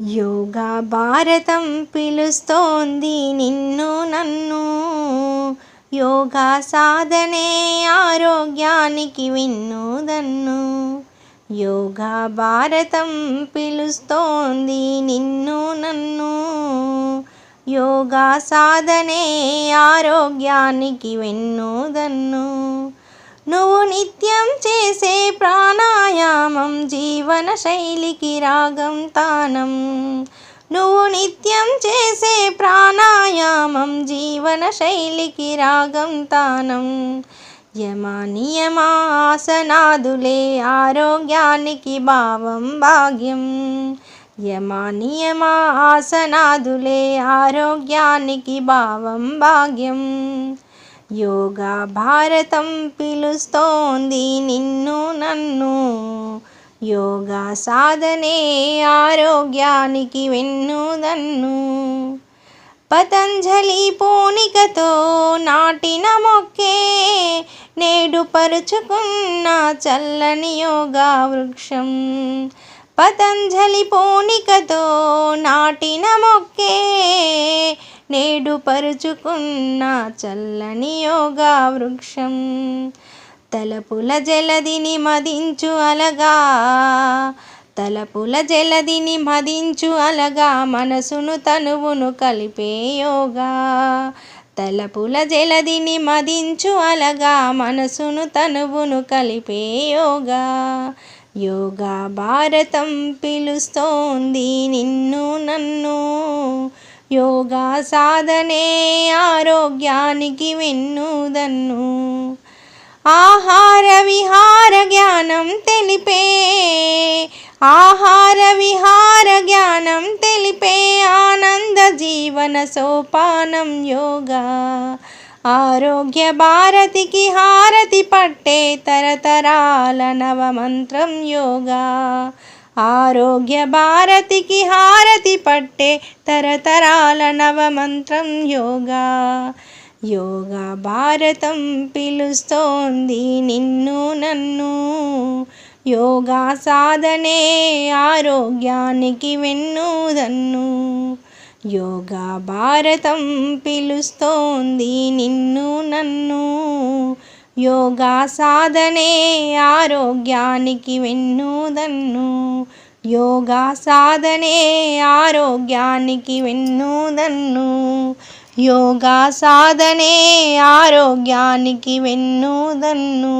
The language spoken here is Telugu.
యోగా భారతం పిలుస్తోంది నిన్ను నన్ను. యోగా సాధనే ఆరోగ్యానికి విన్నుదన్ను యోగా భారతం పిలుస్తోంది నిన్ను నన్ను. యోగా సాధనే ఆరోగ్యానికి విన్నుదన్ను నువ్వు నిత్యం చేసే ప్రాణాయామం జీవన శైలికి రాగం తానం. నువ్వు నిత్యం చేసే ప్రాణాయామం జీవన శైలికి రాగం తానం. యమ నియమాసనాదులే ఆరోగ్యానికి భావం భాగ్యం. యమ నియమాసనాదులే ఆరోగ్యానికి భావం భాగ్యం. యోగా భారతం పిలుస్తోంది నిన్ను నన్ను. యోగా సాధనే ఆరోగ్యానికి వెన్నుదన్ను. పతంజలి పూనికతో నాటిన మొక్కే నేడు పరుచుకున్న చల్లని యోగా వృక్షం. పతంజలి పోనికతో నాటిన మొక్కే నేడు పరుచుకున్న చల్లని యోగా వృక్షం. తలపుల జలదిని మదించు అలగా తలపుల జలదిని మదించు అలగా మనసును తనువును కలిపే యోగా. తలపుల జలదిని మదించు అలగా మనసును తనువును కలిపే యోగా. యోగా భారతం పిలుస్తోంది నిన్ను నన్ను. యోగా సాధనే ఆరోగ్యానికి వెన్నుదన్ను. ఆహార విహార జ్ఞానం తెలిపే. ఆహార విహార జ్ఞానం తెలిపే ఆనంద జీవన సోపానం యోగా. ఆరోగ్య భారతికి హారతి పట్టే తరతరాల నవమంత్రం యోగా. ఆరోగ్య భారతికి హారతి పట్టే తరతరాల నవమంత్రం యోగా. యోగా భారతం పిలుస్తోంది నిన్ను నన్ను. యోగా సాధనే ఆరోగ్యానికి వెన్నుదన్ను. యోగా భారతం పిలుస్తోంది నిన్ను నన్ను. యోగా సాధనే ఆరోగ్యానికి వెన్నుదన్ను. యోగా సాధనే ఆరోగ్యానికి వెన్నుదన్ను. యోగా సాధనే ఆరోగ్యానికి వెన్నుదన్ను.